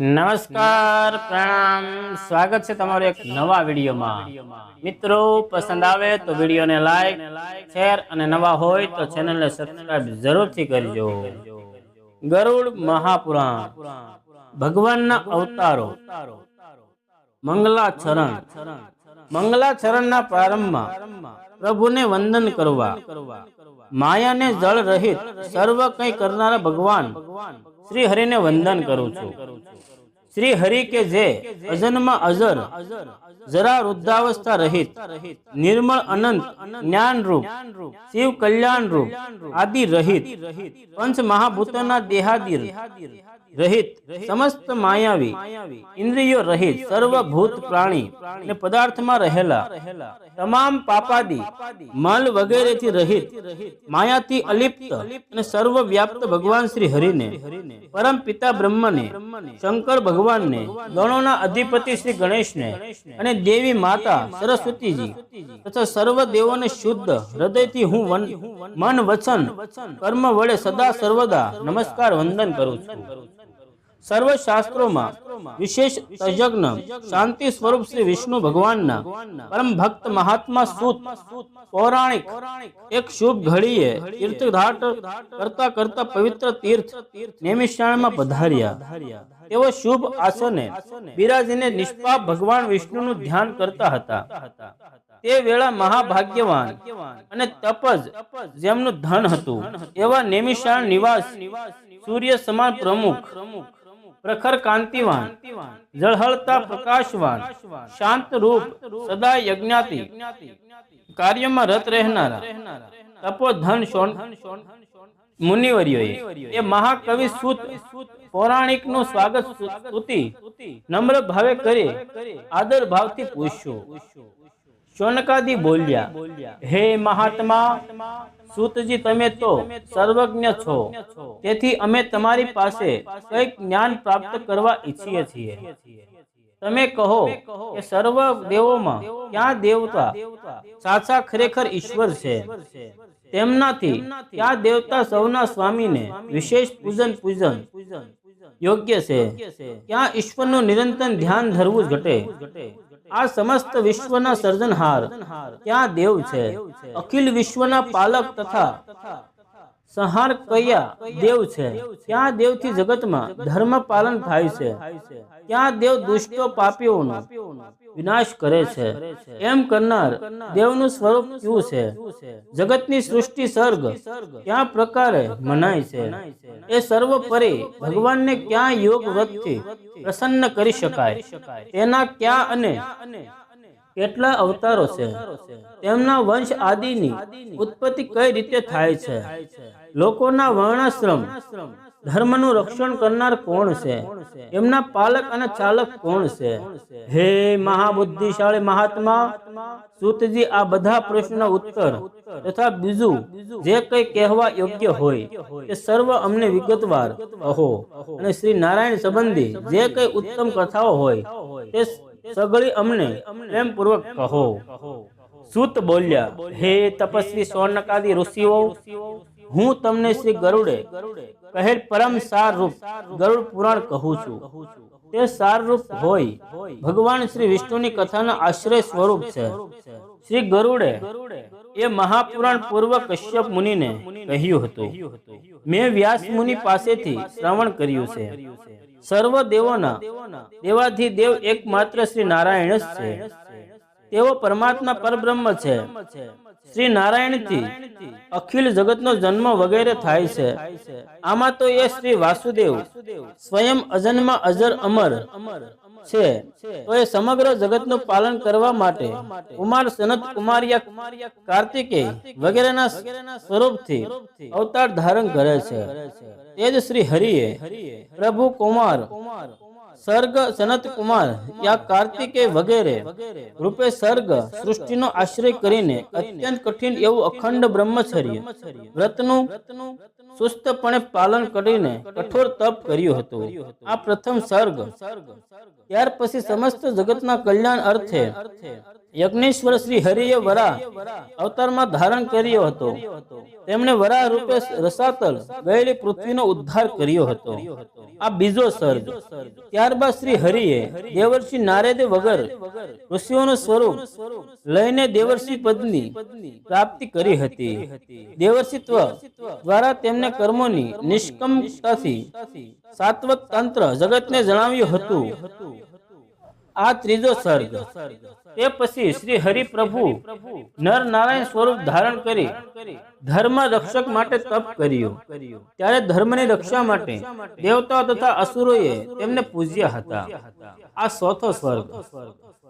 નમસ્કાર, પ્રણામ. સ્વાગત છે તમારું એક નવા વિડીયોમાં. મિત્રો, પસંદ આવે તો વિડીયોને લાઈક શેર અને નવા હોય તો ચેનલને સબસ્ક્રાઇબ જરૂરથી કરજો. ગરુડ મહાપુરાણ, ભગવાનના અવતારો, મંગલાચરણ, મંગલાચરણના પ્રારંભમાં પ્રભુને વંદન કરવા, માયાને જળ રહિત, સર્વ કંઈ કરનારા ભગવાન શ્રી હરિને વંદન કરું છું. શ્રી હરિ કે જે અજન્મા અજર, જરા વૃદ્ધાવસ્થા રહિત, નિર્મળ અનંત જ્ઞાન રૂપ શિવ કલ્યાણ રૂપ આદિ રહિત, પંચ મહાભૂતના દેહાદિ રહિત, સમસ્ત માયાવી, ઇન્દ્રિયો રહિત સર્વભૂત પ્રાણી અને પદાર્થમાં રહેલા, તમામ પાપાદી, મલ વગેરેથી રહિત, માયાથી અલિપ્ત અને સર્વ વ્યાપ્ત ભગવાન શ્રી હરિને પરમ પિતા બ્રહ્મને, શંકર ભગવાનને ગણોના અધિપતિ શ્રી ગણેશને અને દેવી માતા સરસ્વતીજી તથા સર્વ દેવોને શુદ્ધ હૃદયથી હું મન વચન, કર્મ વડે સદા સર્વદા નમસ્કાર વંદન કરું છું. સર્વ શાસ્ત્રોમાં વિશેષ તજજ્ઞ શાંતિ સ્વરૂપ શ્રી વિષ્ણુ ભગવાનના પરમ ભક્ત મહાત્મા સૂત પૌરાણિક એક શુભ ઘડીએ તીર્થઘાટ કરતા કરતા પવિત્ર તીર્થ નેમિશાળમાં પધાર્યા. તેઓ શુભ આસને બિરાજીને નિષ્પાપ ભગવાન વિષ્ણુનું ધ્યાન કરતા હતા. તે વેળા મહાભાગ્યવાન અને તપજ જેમનું ધન હતું. એવા નેમિશાળ નિવાસ સૂર્ય સમાન પ્રમુખ પ્રખર કાંતિવાન, જળહળતા પ્રકાશવાન, શાંત રૂપ સદા યજ્ઞાતિ, કાર્યમાં રત રહેનારા, તપોધન શોણ મુનિવર્યોએ એ મહાકવિ સુત પૌરાણિકનું સ્વાગત સ્તુતિ, નમ્ર ભાવે કરે આદર ભાવથી પૂછ્યો. શોનકાદી બોલ્યા, હે મહાત્મા સૂતજી તમે તો સર્વજ્ઞ છો. તેથી અમે તમારી પાસે કંઈક જ્ઞાન પ્રાપ્ત કરવા ઈચ્છીએ છીએ. તમે કહો કે સર્વ દેવોમાં ક્યાં દેવતા સાચા ખરેખર ઈશ્વર છે? તેમનાથી ક્યાં દેવતા સૌના સ્વામીને વિશેષ પૂજન પૂજન યોગ્ય છે? ક્યાં ઈશ્વરનું નિરંતર ધ્યાન ધરવું ઘટે? આ સમસ્ત વિશ્વના સર્જનહાર ત્યાં દેવ છે. અખિલ વિશ્વના પાલક તથા સંહાર કયા દેવ છે. ક્યાં દેવથી જગતમાં ધર્મ પાલન થાય છે? ક્યાં દેવ દુષ્ટો પાપીઓનો વિનાશ કરે છે? એમ કરનાર દેવનું સ્વરૂપ ક્યું છે? જગતની સૃષ્ટિ સર્ગ ક્યાં પ્રકારે મનાય છે? એ સર્વ પરે ભગવાનને ક્યાં યોગ વ્રતથી પ્રસન્ન કરી શકાય? તેના ક્યાં અને કેટલા અવતારો છે. તેમના વંશ આદિની ઉત્પત્તિ કઈ રીતે થાય છે? લોકોના વર્ણાશ્રમ, ધર્મનું રક્ષણ કરનાર કોણ છે? એમના પાલક અને ચાલક કોણ છે? હે મહાબુદ્ધિશાળી મહાત્મા, સુતજી, આ બધા પ્રશ્નના ઉત્તર તથા બીજું જે કંઈ કહેવા યોગ્ય હોય તે સર્વ અમને વિગતવાર કહો. અને શ્રી નારાયણ સંબંધી જે કંઈ ઉત્તમ કથાઓ હોય તે સગળી અમને પ્રેમપૂર્વક કહો. સુત બોલ્યા, હે તપસ્વી સોનકાદી ઋષિઓ, હું તમને શ્રી ગરુડે કહેલ પરમ સાર રૂપ ગરુડ પુરાણ કહું છું. તે સાર રૂપ હોય ભગવાન શ્રી વિષ્ણુની કથાના આશ્રય સ્વરૂપ છે. શ્રી ગરુડે એ મહાપુરાણ પૂર્વ કશ્યપ મુનિને કહ્યું હતું. મેં વ્યાસ મુનિ પાસેથી શ્રવણ કર્યું છે. સર્વ દેવોના દેવાથી દેવ એકમાત્ર શ્રી નારાયણ છે. તેઓ પરમાત્મા પરબ્રહ્મ છે. શ્રી નારાયણથી અખિલ જગતનો જન્મ વગેરે થાય છે. આમાં તો એ શ્રી વાસુદેવ, સ્વયં અજન્મ અજર અમર છે. તો એ સમગ્ર જગતનું પાલન કરવા માટે કુમાર સનત કુમારિયા કાર્તિકે વગેરેના સ્વરૂપથી અવતાર ધારણ કરે છે. તે જ શ્રી હરિએ પ્રભુ કુમાર સર્ગ સનત કુમાર યા કાર્તિકે વગેરે રૂપે સર્ગ સૃષ્ટિનો આશ્રય કરીને અત્યંત કઠિન એવું અખંડ બ્રહ્મચર્ય વ્રતનું સુસ્તપણે પાલન કરીને કઠોર તપ કર્યું હતું આ પ્રથમ સર્ગ ત્યાર પછી સમસ્ત જગતના કલ્યાણ અર્થે યજ્ઞેશ્વર શ્રી હરિએ વરા અવતારમાં ધારણ કર્યો હતો. તેમણે વરા રૂપે રસાતલ ગયેલી પૃથ્વીનો ઉદ્ધાર કર્યો હતો. આ બીજો સર્ગ. ત્યારબાદ શ્રી હરિએ દેવર્ષિ નારેદે વગર ઋષિઓનું સ્વરૂપ લઈને દેવર્ષિ પદની પ્રાપ્તિ કરી હતી. દેવર્ષિત્વ દ્વારા તેમને કર્મોની નિષ્કમતાથી સાત્વત તંત્ર જગતને જણાવ્યું હતું. આ ત્રીજો સર્ગ. તે પછી શ્રી હરિ પ્રભુ નર નારાયણ સ્વરૂપ ધારણ કરી ધર્મ રક્ષક માટે તપ કર્યું. ત્યારે ધર્મની રક્ષા માટે દેવતાઓ તથા અસુરોએ તેમને પૂજ્યા હતા. આ ચોથો સ્વર્ગ.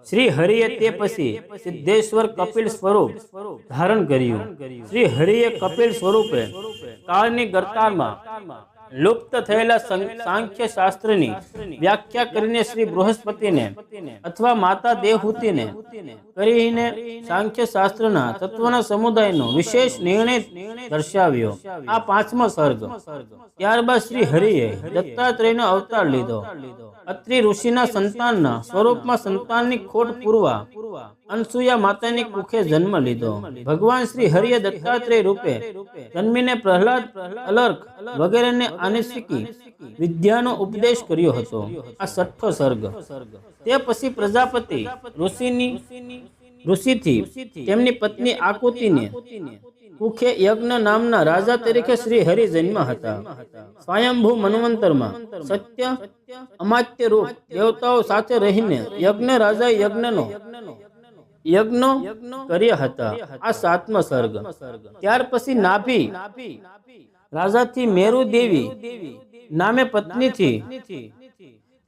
શ્રી હરિએ તે પછી સિદ્ધેશ્વર કપિલ સ્વરૂપ ધારણ કર્યું. શ્રી હરિએ કપિલ સ્વરૂપે કાળની ગરતારમાં લુપ્ત થયેલા સાંખ્ય શાસ્ત્રની વ્યાખ્યા કરીને શ્રી બૃહસ્પતિને અથવા માતા દેહૂતિને કરીને સાંખ્ય શાસ્ત્રના તત્વના સમુદાયનો વિશેષ નિર્ણય દર્શાવ્યો. આ પાંચમો સર્ગ. ત્યારબાદ શ્રી હરિએ દત્તાત્રેયનો અવતાર લીધો. અત્રિ ઋષિના સંતાનના સ્વરૂપમાં સંતાનની ખોટ પૂરવા અનસુયા માતાની કુખે જન્મ લીધો. ભગવાન શ્રી હરિએ દત્તાત્રેય રૂપે જન્મીને પ્રહલાદ, અલર્ક વગેરેને આનિશિકી વિદ્યાનો ઉપદેશ કર્યો હતો. આ છઠ્ઠો સર્ગ. તે પછી પ્રજાપતિ ઋષિની ઋષિથી તેમની પત્ની આકુતિને કુખે યજ્ઞ નામના રાજા તરીકે શ્રી હરિ જન્મ હતા. સ્વયંભૂ મનવંતરમાં સત્ય, અમાત્ય રૂપ દેવતાઓ સાથે રહીને યજ્ઞ રાજા યજ્ઞનો યજ્ઞો કર્યા હતા. આ સાતમો સર્ગ ત્યાર પછી નાભી. રાજાથી મેરુ દેવી. નામે પત્નીથી.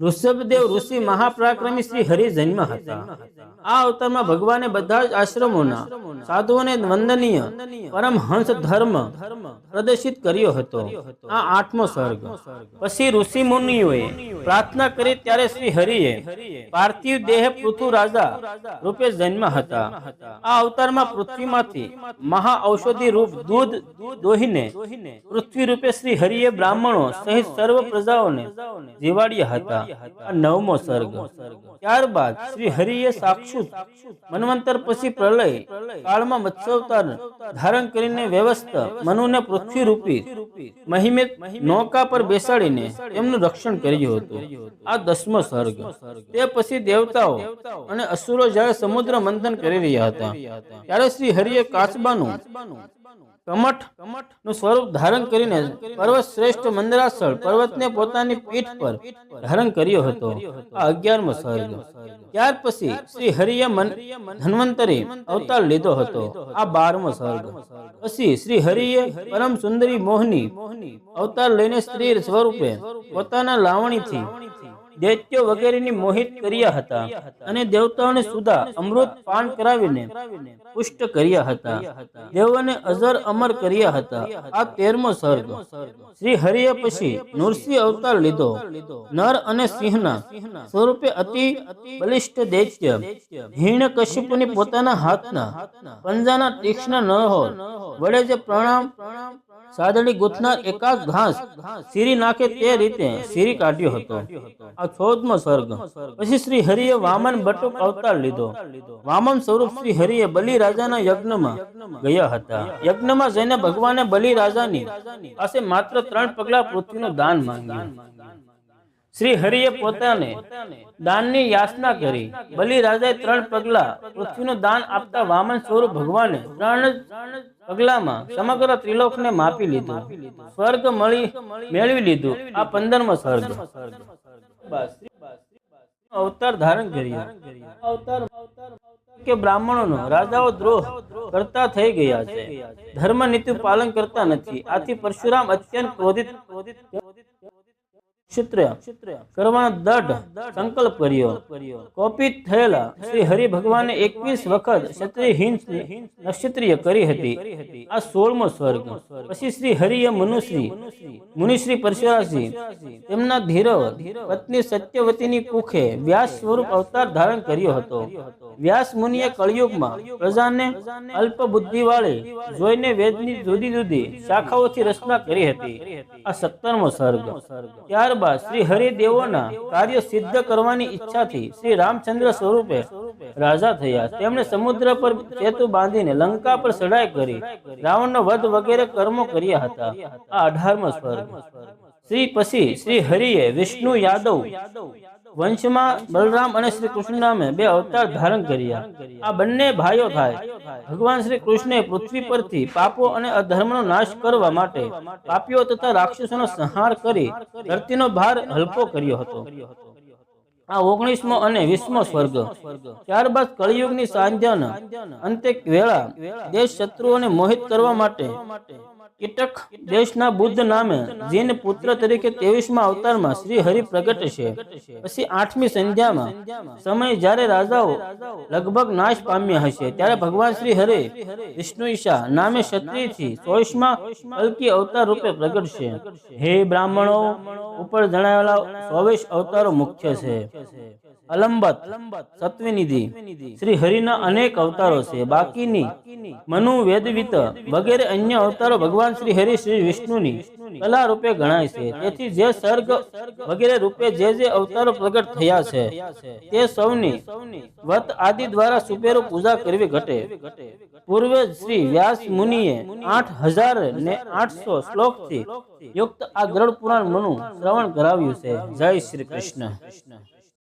ઋષભદેવ ઋષિ મહાપરાક્રમી શ્રી હરિ જન્મ હતા. આ અવતારમાં ભગવાને બધા જ આશ્રમોના સાધુઓને વંદનીય પરમહંસ ધર્મ પ્રદર્શિત કર્યો હતો. આ આઠમો સ્વર્ગ. પછી ઋષિ મુનિઓએ પ્રાર્થના કરી ત્યારે શ્રી હરિએ પાર્થિવ દેહ પૃથુ રાજા રૂપે જન્મ હતા. આ અવતારમાં પૃથ્વીમાંથી મહા ઔષધિ રૂપ દૂધ દોહીને પૃથ્વી રૂપે શ્રી હરિએ બ્રાહ્મણો સહિત સર્વ પ્રજાઓને જીવાડ્યા હતા. આ નવમો સર્ગ. ત્યારબાદ શ્રી હરિએ સાક્ષુત મનવંતર પછી પ્રલય, કાળમાં મત્સ્યાવતાર ધારણ કરીને વ્યવસ્થા મનુને પૃથ્વી રૂપી મહિમિત નૌકા પર બેસાડીને તેમનું રક્ષણ કર્યું હતું. આ દસમો સર્ગ. તે પછી દેવતાઓ અને અસુરો જ્યારે સમુદ્ર મંથન કરી રહ્યા હતા, ત્યારે શ્રી હરિએ કાચબાનું કમઠનું સ્વરૂપ ધારણ કરીને પર્વત શ્રેષ્ઠ મંદરાસળ પર્વતને પોતાની પીઠ પર ધારણ કર્યો હતો. આ અગિયારમો સર્ગ ત્યાર પછી શ્રી હરિએ ધન્વંતરી અવતાર લીધો હતો. આ બારમો સર્ગ પછી શ્રી હરિએ પરમ સુંદરી મોહની અવતાર લઈને સ્ત્રી સ્વરૂપે પોતાના લાવણીથી દૈત્યો વગેરેની મોહિત કર્યા હતા અને દેવતાઓને સુધા અમૃત પાન કરાવીને પુષ્ટ કર્યા હતા. દેવોને અજર અમર કર્યા હતા. આ તેરમો સર્ગ. શ્રી હરિએ પછી નૃસિંહ અવતાર લીધો. નર અને સિંહના સ્વરૂપે અતિ બલિષ્ઠ દૈત્ય. હિણ કશ્યપની પોતાના હાથના પંજાના તીક્ષ્ણ ન હોય વડે જે પ્રણામ સાદડી ગૂંથનાર એકાદ ઘાસ સીરી નાખે તે રીતે સીરી કાઢ્યો હતો. આ ચૌદમો સર્ગ પછી શ્રી હરિએ વામન બટુક અવતાર લીધો. વામન સ્વરૂપ શ્રી હરિએ બલિ રાજાના યજ્ઞમાં ગયા હતા. યજ્ઞમાં જઈને ભગવાને બલિ રાજાની પાસે માત્ર ત્રણ પગલા પૃથ્વીનું દાન માંગ્યું. શ્રી હરિએ પોતાને દાનની યાચના કરી. બલિ રાજાએ ત્રણ પગલા પૃથ્વીનું દાન આપતા વામન સ્વરૂપ ભગવાને ત્રણ પગલામાં સમગ્ર ત્રિલોકને માપી લીધું. સ્વર્ગ મળી મેળવી લીધું. આ પંદરમો સ્વર્ગ. અવતાર ધારણ કર્યો. અવતાર કે બ્રાહ્મણોનો રાજાઓ દ્રોહ કરતા થઈ ગયા છે. ધર્મ નીતિ પાલન કરતા નથી. આથી પરશુરામ અત્યંત ક્રોધિત ક્રોધિત ક્ષિત્ર કરવાનો દઢ સંકલ્પ કર્યો. કોપિત થયેલા શ્રી હરિ ભગવાને એકવીસ વખત ક્ષત્રિય હિંસ નક્ષત્રિય કરી હતી. આ સોળમો સ્વર્ગ. પછી શ્રી હરિએ મનુશ્રી, મુનિશ્રી પરશુરાશ્રી તેમના ધીરવ પત્ની સત્યવતીની કુખે વ્યાસ સ્વરૂપ અવતાર ધારણ કર્યો હતો. વ્યાસ મુનિએ કળિયુગમાં પ્રજાને અલ્પ બુદ્ધિ વાળી જોઈને વેદની જુદી જુદી શાખાઓથી રચના કરી હતી. આ સત્તરમો સર્ગ ત્યારબાદ શ્રી હરિદેવોના કાર્ય સિદ્ધ કરવાની ઈચ્છાથી શ્રી રામચંદ્ર સ્વરૂપે રાજા થયા. તેમણે સમુદ્ર પર સેતુ બાંધીને લંકા પર ચઢાઈ કરી, રાવણનો વધ વગેરે કર્મો કર્યા હતા. આ અઢારમો સ્વર્ગ. શ્રી પછી શ્રી હરિએ વિષ્ણુ યાદવ વંશમાં બલરામ અને શ્રી કૃષ્ણ નામે બે અવતાર ધારણ કર્યા. આ બંને ભાઈઓ થાય. ભગવાન શ્રી કૃષ્ણે પૃથ્વી પરથી પાપો અને અધર્મનો નાશ કરવા માટે પાપીઓ તથા રાક્ષસોનો સંહાર કરી ધરતીનો ભાર હલકો કર્યો હતો. આ ઓગણીસમો અને વીસમો સ્વર્ગ. ત્યારબાદ કળિયુગની સાંધ્યાના અંતે વેળા દેશ શત્રુઓને મોહિત કરવા માટે કીટક દેશના બુદ્ધ નામે, જીન પુત્ર તરીકે ત્રેવીસમા અવતારમાં શ્રી હરિ પ્રગટ છે. પછી આઠમી સંધ્યામાં સમય જ્યારે રાજાઓ લગભગ નાશ પામ્યા હશે, ત્યારે ભગવાન શ્રી હરે વિષ્ણુ ઈશા નામે ક્ષત્રિયથી ચોવીસમાં કલ્કી અવતાર રૂપે પ્રગટ છે. હે બ્રાહ્મણો, ઉપર જણાવેલા ચોવીસ અવતારો મુખ્ય છે. અલંબત, સત્વનિધિ, શ્રી હરિના અનેક અવતારો છે. બાકીની મનુ વેદવિત વગેરે અન્ય અવતારો ભગવાન શ્રી હરિ શ્રી વિષ્ણુની કલા રૂપે ગણાય છે. તેથી જે સર્ગ વગેરે રૂપે જે જે અવતારો પ્રગટ થયા છે, તે સૌની વત આદિ દ્વારા સુપેરો પૂજા કરવી ઘટે. પૂર્વે શ્રી વ્યાસ મુનિએ આઠ હજાર ને આઠસો શ્લોકથી યુક્ત આ ગરડ પુરાણ મનુ શ્રવણ કરાવ્યું છે. જય શ્રી કૃષ્ણ.